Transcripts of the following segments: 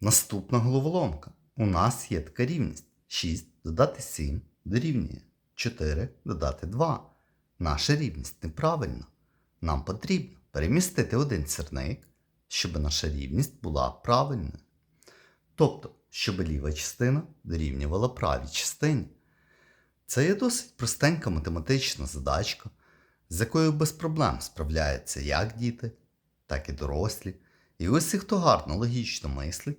Наступна головоломка. У нас є така рівність. 6 додати 7 дорівнює 4 додати 2. Наша рівність неправильна. Нам потрібно перемістити один сірник, щоб наша рівність була правильною. Тобто, щоб ліва частина дорівнювала правій частині. Це є досить простенька математична задачка, з якою без проблем справляються як діти, так і дорослі. І усі, хто гарно логічно мислить,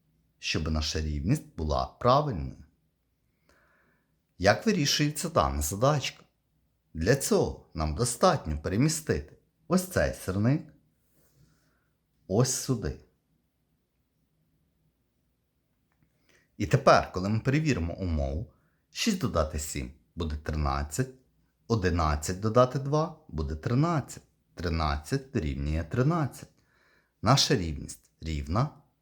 щоб наша рівність була правильною. Як вирішується дана задачка? Для цього нам достатньо перемістити ось цей сірник ось сюди. І тепер, коли ми перевіримо умову, 6 додати 7 буде 13, 11 додати 2 буде 13, 13 дорівнює 13. Наша рівність рівна,